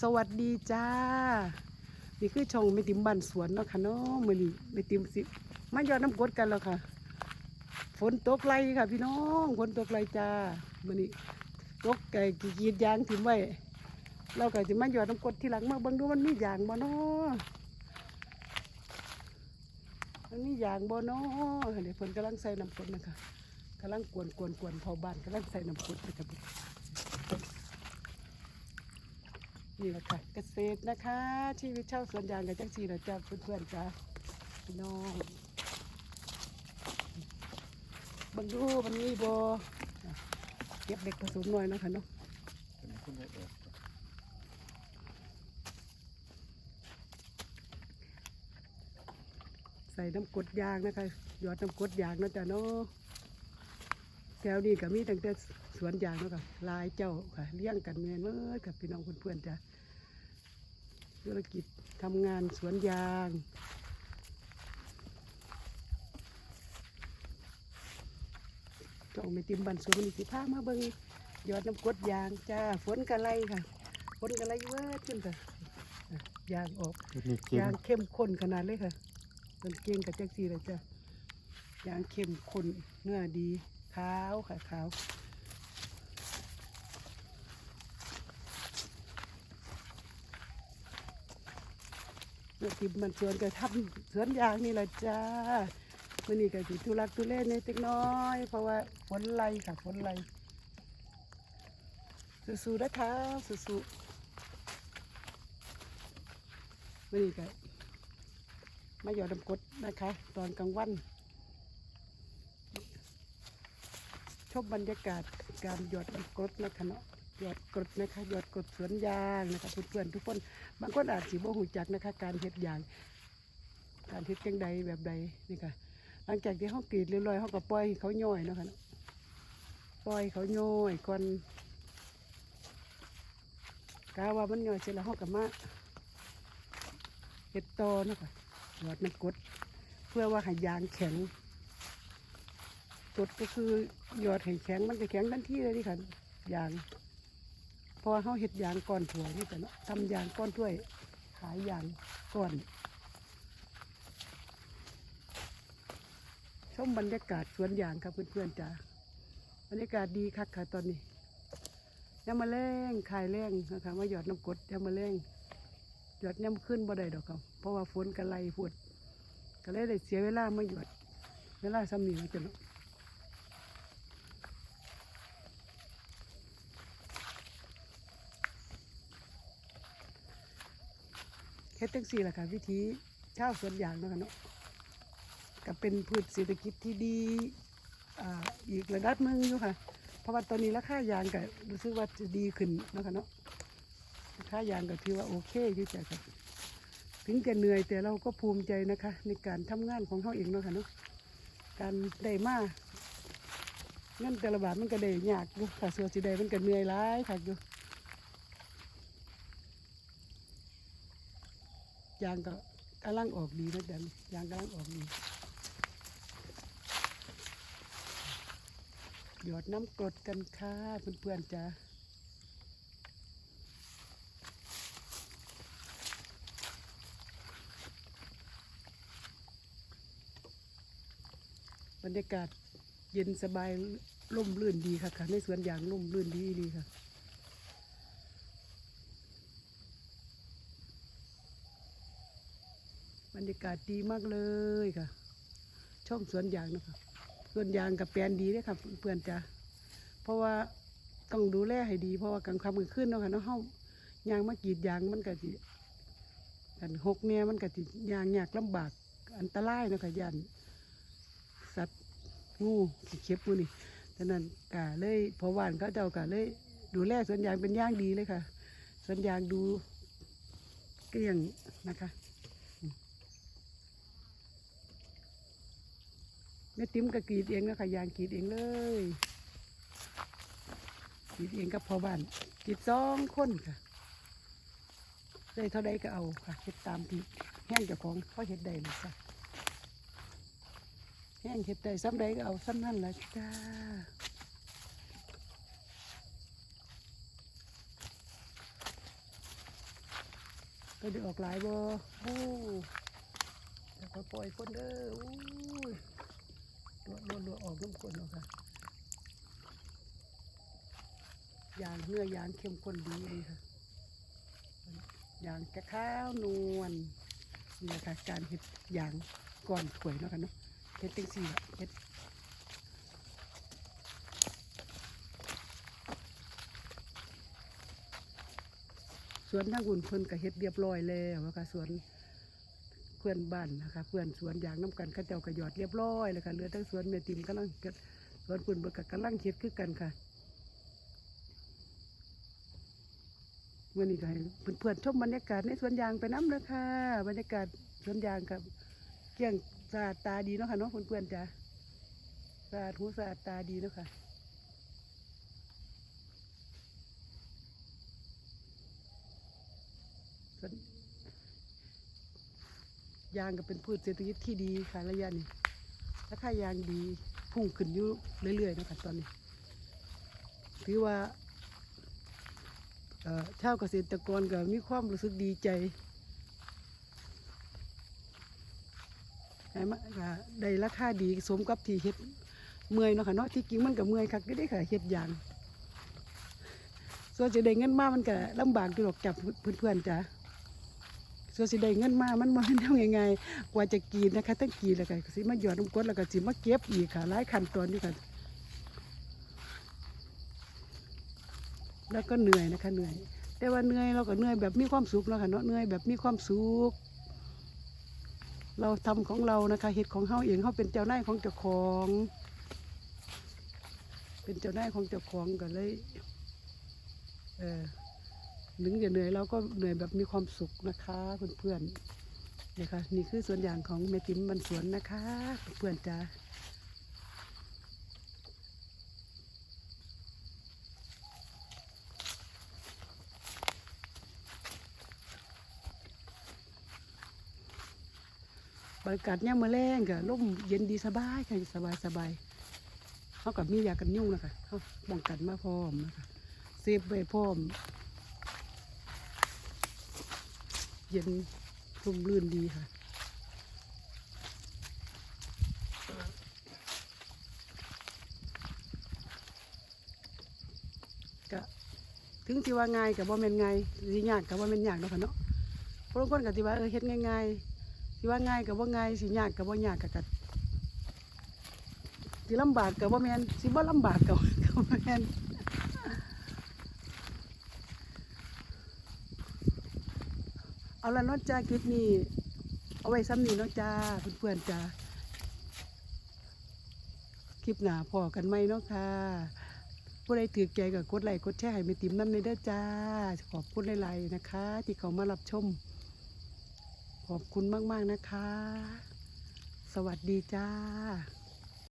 สวัสดีจ้า นี่คือช่องไม่ติมบ้านสวนเนาะค่ะเนาะมือนี้ไม่ติมสิมายอดน้ำกรดกันแล้วค่ะ ฝนตกไหลค่ะ พี่น้องฝนตกไหลจ้ามือนี้ตกไก่กีดยางถิ่มไว้เราก็จะมายอดน้ำกรดทีหลังมาเบิ่งดูมันมียางบ่เนาะมันมียางบ่เนาะเดี๋ยวเพิ่นกำลังใส่น้ำกรดนะคะกำลังกวนกวนกวนเผาบ้านกำลังใส่น้ำกรดนะครับ นี่แหละค่ะเกษตรนะคะ ชีวิตเช่าสวนยางกับจังสีนะจ้าเพื่อนๆจ้าพี่น้องบังดูมันมีโบเก็บเด็กผสมหน่อยนะคะเนาะใส่น้ำกดยางนะคะหยอดน้ำกดยางนะจ้าเนาะแถวนี้ก็มีตั้งแต่สวนยางเนาะค่ะลายเจ้าค่ะเลี้ยงกันเมือนเมื่อกับพี่น้องเพื่อนๆจ้า ธุรกิจทำงานสวนยางก็เอาไม่ติมบันสวนมันสิพามาเบิงยอดน้ำกรดยางจ้าฝนกะไรค่ะฝนกะไรเวิร์ดขึ้นค่ะอะยางออกนี่เก่งยางเข้มข้นขนาดเลยค่ะมันเก่งกับแจ็คซีเลยจ้ายางเข้มข้นเนื้อดีขาวค่ะขาว เมื่อที่มันสวนก็ทำสวนยางนี่แหละจ้ามื่อนี้ก็สิทุรักทุเลในเล็กน้อย เพราะว่าฝนไหลค่ะฝนไหลสู้ๆนะคะสู้ๆมื่อนี้ก็มาหยอดน้ำกดนะคะ ตอนกลางวันชมบรรยากาศการหยอดน้ำกรดนะคะเนาะ หยอดกรดนะคะหยอดกรดสวนยางนะคะเพื่อนๆทุกคน บางคนอาจสิบ่หูจักนะคะ การเฮ็ดยาง การเฮ็ดจังใดแบบใดนี่ค่ะหลังจากที่เขากรีดเรียบร้อยเขาก็ปล่อยเขาย่อยนะคะปล่อยเขาย่อยก่อนกาว่ามันย่อยเสร็จแล้วเขาก็มาเฮ็ดต่อนะค่ะหยอดน้ำกรดเพื่อว่าให้ยางแข็งกรดก็คือหยอดให้แข็งมันจะแข็งทันทีเลยนี่ค่ะยาง เพราะว่าเขาเห็ดยางก้อนถั่วยนี่แต่เนาะทำยางก้อนถ้วย ขายยางก้อนชมบรรยากาศสวนยางครับเพื่อนๆจ้าบรรยากาศดีคักค่ะตอนนี้ยามมาแรงขายแรงนะคะมาหยอดน้ำกดยามมาแรงหยอดย่ำขึ้นบ่ได้ดอกครับเพราะว่าฝนกระไลพูดก็เลยได้เสียเวลามาหยอดเวลาซ้ำนี่มาจนเนาะ เฮ็ดจังสี่แหละค่ะวิธีชาวสวนยางเนาะค่ะเนาะก็เป็นพืชเศรษฐกิจที่ดีอ่าอีกระดับหนึงอยู่ค่ะ เพราะว่าตอนนี้ราคายางก็รู้สึกว่าจะดีขึ้นเนาะค่ะเนาะราคายางก็ถือว่าโอเคอยู่จ้ะครับถึงจะเหนื่อยแต่เราก็ภูมิใจนะคะ ในการทำงานของเขาเองเนาะค่ะเนาะการได้มาเงินแต่ละบาทมันก็ได้ยากอยู่ค่ะส่วนสิได้มันก็เหนื่อยหลายค่ะอยู่ ยางก็กำลังออกดีนะจ๊ะยางกำลังออกดีหยอดน้ำกรดกันค่ะเพื่อนๆจ้าบรรยากาศเย็นสบายร่มรื่นดีค่ะค่ะในสวนยางร่มรื่นดีดีค่ะ รรยากาศดีมากเลยค่ะ ช่องสวนยางนะคะสวนยางกับแปลนดีเลยค่ะเพื่อนๆจ้ะเพราะว่าต้องดูแลให้ดีเพราะว่ากลางค่ำกลางคืนเนาะค่ะเนาะเฮายางมากรีดยางมันก็สิกันหกเนี่ยมันก็สิยางยากลำบากอันตรายเนาะค่ะยันสัตว์งูขี้เข็บงูนี่ฉะนั้นกะเลยพอวานเขาเจ้ากะเลย ดูแลสวนยางเป็นย่างดีเลยค่ะสวนยางดูเกลี้ยงนะคะ แม่ติ๋มก็กรีดเองนะคะยางกรีดเองเลยกรีดเองกับพ่อบ้านกรีดสองคนค่ะได้เท่าใดก็เอาค่ะเฮ็ดตามที่แห้งเจ้าของเขาเฮ็ดได้เลยค่ะแห้งเฮ็ดได้ซ้ำใดก็เอาซ้ำนั่นแหละจ้าก็ได้ออกหลายบ่โอ้แล้วก็ปล่อยคนเด้ออู้ย ลวดลวดออกน้ำคนเนาะค่ะยางเนื้อยางเข้มข้นดีเลยค่ะยางจะข้าวนวลนี่แหละค่ะการเห็ดยางก่อนถวยเนาะค่ะเนาะเห็ดจังสี่เห็ดสวนทางอุ่นเพิ่นก็เฮ็ดเรียบร้อยแล้วนะคะสวน เพื่อนบ้านนะคะเพื่อนสวนอย่างน้ำกันข้าเจ้าก็หยอดเรียบร้อยเลยค่ะเหลือทั้งสวนแม่ติมกำลังสวนปุ่นเบิกกำลังเฮ็ดคือกันค่ะเมื่อนี้ก็ให้เพื่อนๆชมบรรยากาศในสวนยางไปน้ำเลยค่ะบรรยากาศสวนยางกับเกี่ยงสะอาดตาดีเนาะค่ะเนาะเพื่อนๆจ้ะสะอาดหูสะอาดตาดีเนาะค่ะ ส่วน ยางก็เป็นพืชเศรษฐกิจที่ดีค่ะระยะนี้ราคายางดีพุ่งขึ้นอยู่เรื่อยๆนะคะตอนนี้ ถือว่าชาวเกษตรกรก็มีความรู้สึกดีใจให้มาได้ราคาดีสมกับที่เฮ็ดเมื่อยเนาะค่ะเนาะที่จริงมันก็เมื่อยคักได้ค่ะเฮ็ดยางส่วนจะได้เงินมามันก็ลำบากอยู่หรอกจับเพื่อนๆจ้ะ ส่วนสิได้เงินมามันมาทำยังไงกว่าจะกินนะคะตั้งกินแล้วก็สิมาหยอดน้ำกดแล้วก็สิมาเก็บอีกค่ะหลายขั้นตอนอยู่ค่ะแล้วก็เหนื่อยนะคะเหนื่อย แต่ว่าเหนื่อยเราก็เหนื่อยแบบมีความสุขเนาะค่ะเนาะเหนื่อยแบบมีความสุขเราทำของเรานะคะเฮ็ดของเฮาเองเฮาเป็นเจ้านายของเจ้าของ เป็นเจ้านายของเจ้าของก็เลยเออ ถึงจะเหนื่อยเราก็เหนื่อยแบบมีความสุขนะคะเพื่อนๆเนี่ยค่ะนี่คือส่วนอย่างของแม่ติ๋มมันสวนนะคะเพื่อนจ้าบรรยากาศเนี่ยมาแรงกับร่มเย็นดีสบายค่ะสบายสบายเขากับมียากันยุ่งนะคะเขาป้องกันมาพร้อมนะคะเซฟไว้พร้อม เย็นร่มรื่นดีค่ะ ก็ถึงที่ว่าง่ายกับว่าแม่นง่ายสิยากกับว่าแม่นยากเนาะค่ะเนาะพราะบางคนก็ที่ว่าเออเฮ็ดง่ายๆที่ว่าง่ายกับว่าง่ายสิยากกับว่ายากกับกัสิลำบากกับว่าแมนสิบ่ลำบากกับกับแมน เอาละเนาะจ้าคลิปนี้ เอาไว้ซ้ำนี้เนาะจ้าเพื่อนๆจ้าคลิปหนาพอกันไหมเนาะค่ะผู้ใดถือใจกับกดไลค์กดแชร์ให้แม่ติ๋มนั่นเด้อจ้า ขอบคุณหลายๆนะคะ ที่เขามารับชม ขอบคุณมากๆนะคะ สวัสดีจ้า